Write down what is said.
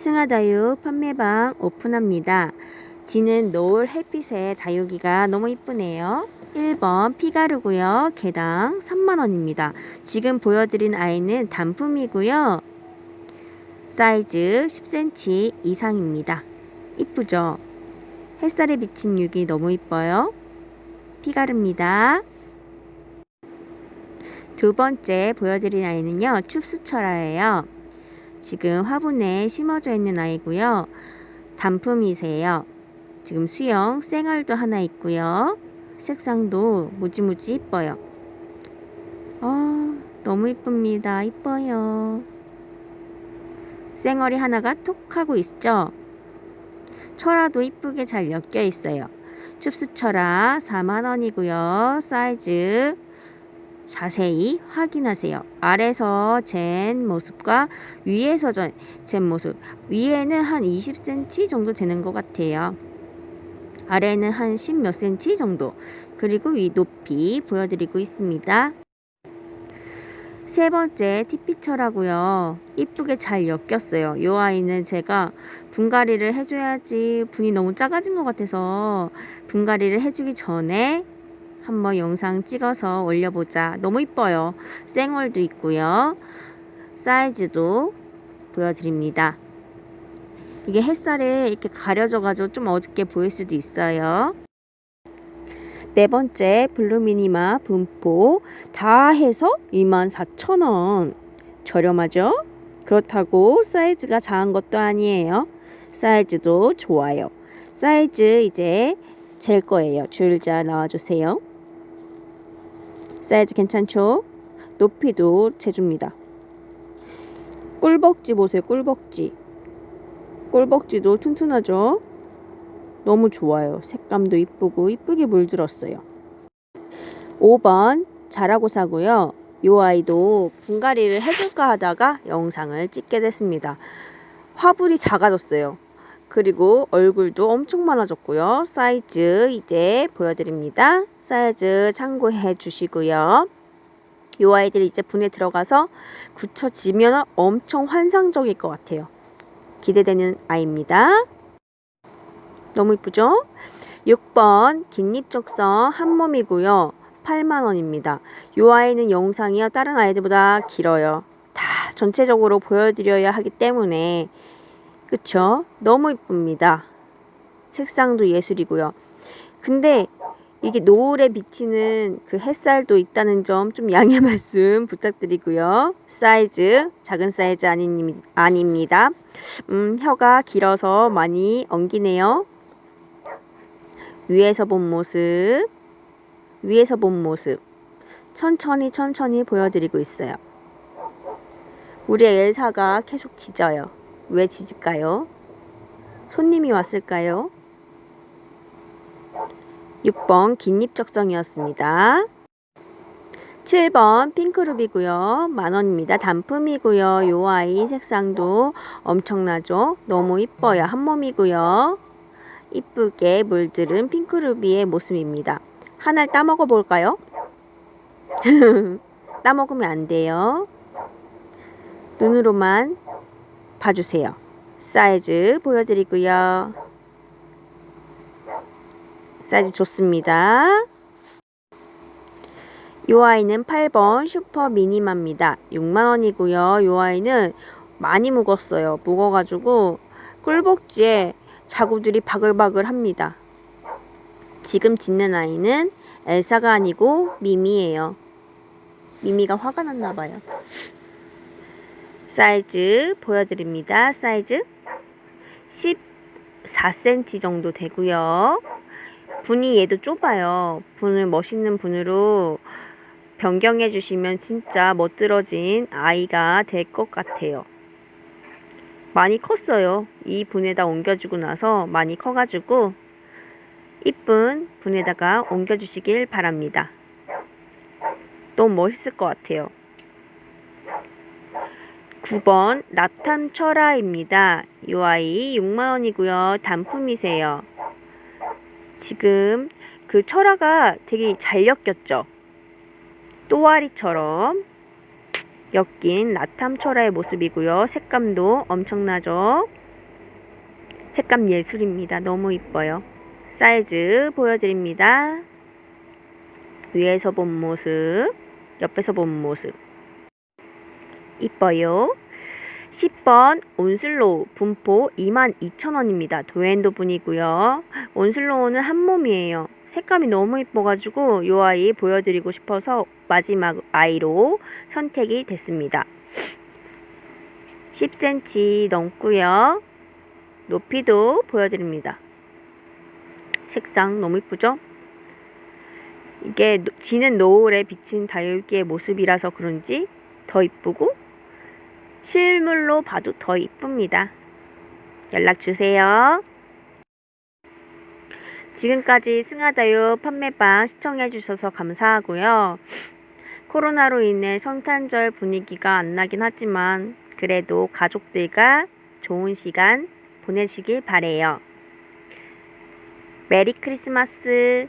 승하다육 판매방 오픈합니다. 지는 노을 햇빛에 다육이가 너무 이쁘네요. 1번 피가루고요. 개당 3만원입니다. 지금 보여드린 아이는 단품이고요. 사이즈 10cm 이상입니다. 이쁘죠? 햇살에 비친 육이 너무 이뻐요. 피가루입니다. 두 번째 보여드린 아이는요. 춥수철아예요. 지금 화분에 심어져 있는 아이고요. 단품이세요. 지금 수영 쌩얼도 하나 있고요. 색상도 무지무지 이뻐요. 어, 너무 이쁩니다. 이뻐요. 쌩얼이 하나가 톡 하고 있죠? 철화도 이쁘게 잘 엮여 있어요. 춥수철화 4만원이고요. 사이즈 자세히 확인하세요. 아래서 잰 모습과 위에서 전- 잰 모습. 위에는 한 20cm 정도 되는 것 같아요. 아래는 한 10 몇 cm 정도. 그리고 위 높이 보여드리고 있습니다. 세 번째 티피철하고요. 이쁘게 잘 엮였어요. 이 아이는 제가 분갈이를 해줘야지 분이 너무 작아진 것 같아서 분갈이를 해주기 전에 한번 영상 찍어서 올려보자. 너무 이뻐요. 생얼도 있고요. 사이즈도 보여드립니다. 이게 햇살에 이렇게 가려져가지고 좀 어둡게 보일 수도 있어요. 네 번째 블루미니마 분포 다 해서 24,000원. 저렴하죠? 그렇다고 사이즈가 작은 것도 아니에요. 사이즈도 좋아요. 사이즈 이제 잴 거예요. 줄자 나와주세요. 사이즈 괜찮죠? 높이도 재줍니다. 꿀벅지 보세요. 꿀벅지. 꿀벅지도 튼튼하죠? 너무 좋아요. 색감도 이쁘고 이쁘게 물들었어요. 5번 자라고 사고요. 이 아이도 분갈이를 해줄까 하다가 영상을 찍게 됐습니다. 화분이 작아졌어요. 그리고 얼굴도 엄청 많아졌고요. 사이즈 이제 보여드립니다. 사이즈 참고해 주시고요. 이 아이들이 이제 분에 들어가서 굳혀지면 엄청 환상적일 것 같아요. 기대되는 아이입니다. 너무 이쁘죠? 6번 긴잎적성 한 몸이고요. 8만원입니다. 이 아이는 영상이요. 다른 아이들보다 길어요. 다 전체적으로 보여드려야 하기 때문에 그쵸? 너무 이쁩니다. 색상도 예술이고요. 근데 이게 노을에 비치는 그 햇살도 있다는 점 좀 양해 말씀 부탁드리고요. 사이즈 작은 사이즈 아니, 아닙니다. 음, 혀가 길어서 많이 엉기네요. 위에서 본 모습, 위에서 본 모습 천천히 천천히 보여드리고 있어요. 우리 엘사가 계속 짖어요. 왜 짖을까요? 손님이 왔을까요? 6번 긴잎 적성이었습니다. 7번 핑크루비고요. 만원입니다. 단품이고요. 요 아이 색상도 엄청나죠? 너무 이뻐요. 한 몸이고요. 이쁘게 물들은 핑크루비의 모습입니다. 하나를 따먹어 볼까요? 따먹으면 안 돼요. 눈으로만 봐주세요. 사이즈 보여드리고요. 사이즈 좋습니다. 이 아이는 8번 슈퍼 미니마입니다. 6만원이고요. 이 아이는 많이 묵었어요. 묵어가지고 꿀복지에 자구들이 바글바글 합니다. 지금 짖는 아이는 엘사가 아니고 미미예요. 미미가 화가 났나 봐요. 사이즈 보여드립니다. 사이즈 14cm 정도 되고요. 분이 얘도 좁아요. 분을 멋있는 분으로 변경해 주시면 진짜 멋들어진 아이가 될 것 같아요. 많이 컸어요. 이 분에다 옮겨주고 나서 많이 커가지고 이쁜 분에다가 옮겨주시길 바랍니다. 너무 멋있을 것 같아요. 9번 랍탐 철아입니다. 이 아이 6만원이고요. 단품이세요. 지금 그 철화가 되게 잘 엮였죠. 또아리처럼 엮인 라탐 철화의 모습이고요. 색감도 엄청나죠. 색감 예술입니다. 너무 이뻐요. 사이즈 보여드립니다. 위에서 본 모습, 옆에서 본 모습. 이뻐요. 10번 온슬로우 분포 22,000원입니다. 도엔도 분이고요. 온슬로우는 한 몸이에요. 색감이 너무 이뻐가지고 이 아이 보여드리고 싶어서 마지막 아이로 선택이 됐습니다. 10cm 넘고요. 높이도 보여드립니다. 색상 너무 이쁘죠? 이게 노- 지는 노을에 비친 다육이의 모습이라서 그런지 더 이쁘고 실물로 봐도 더 이쁩니다. 연락 주세요. 지금까지 승하다육 판매방 시청해 주셔서 감사하고요. 코로나로 인해 성탄절 분위기가 안 나긴 하지만 그래도 가족들과 좋은 시간 보내시길 바래요. 메리 크리스마스.